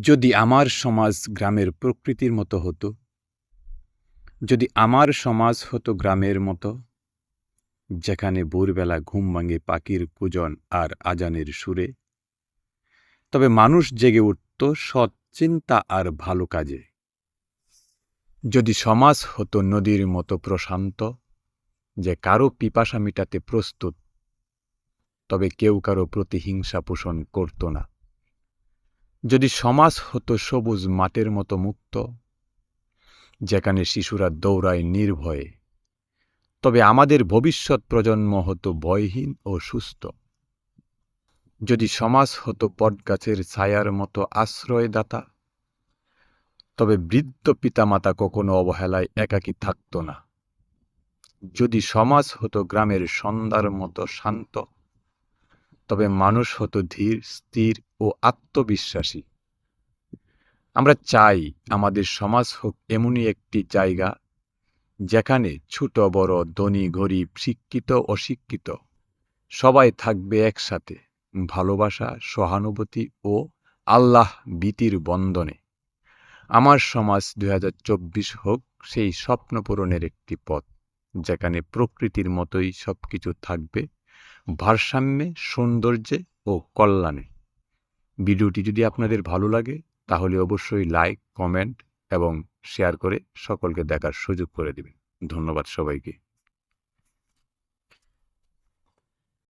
যদি আমার সমাজ গ্রামের প্রকৃতির মতো হতো, যদি আমার সমাজ হতো গ্রামের মতো, যেখানে ভোরবেলা ঘুম ভাঙে পাখির কুজন আর আজানের সুরে, তবে মানুষ জেগে উঠত সৎ চিন্তা আর ভালো কাজে। যদি সমাজ হতো নদীর মতো প্রশান্ত, যে কারও পিপাসা মিটাতে প্রস্তুত, তবে কেউ কারও প্রতিহিংসা পোষণ করত না। যদি সমাজ হতো সবুজ মাঠের মতো মুক্ত, যেখানে শিশুরা দৌড়ায় নির্ভয়ে, তবে আমাদের ভবিষ্যৎ প্রজন্ম হতো ভয়হীন ও সুস্থ। যদি সমাজ হতো বটগাছের ছায়ার মতো আশ্রয়দাতা, তবে বৃদ্ধ পিতামাতা কখনো অবহেলায় একাকী থাকত না। যদি সমাজ হতো গ্রামের সন্ধ্যার মতো শান্ত তবে মানুষ হতো ধীর, স্থির ও আত্মবিশ্বাসী। আমরা চাই আমাদের সমাজ হোক এমনই একটি জায়গা যেখানে ছোট, বড়, ধনী, গরিব, শিক্ষিত, অশিক্ষিত সবাই থাকবে একসাথে ভালোবাসা, সহানুভূতি ও আল্লাহ ভীতির বন্ধনে। আমার সমাজ দু হাজার চব্বিশ হোক সেই স্বপ্ন পূরণের একটি পথ যেখানে প্রকৃতির মতোই সব কিছু থাকবে। ভারসাম্যে, সৌন্দর্যে ও কল্যাণে। ভিডিওটি যদি আপনাদের ভালো লাগে, তাহলে অবশ্যই লাইক, কমেন্ট এবং শেয়ার করে সকলকে দেখার সুযোগ করে দেবেন। ধন্যবাদ সবাইকে।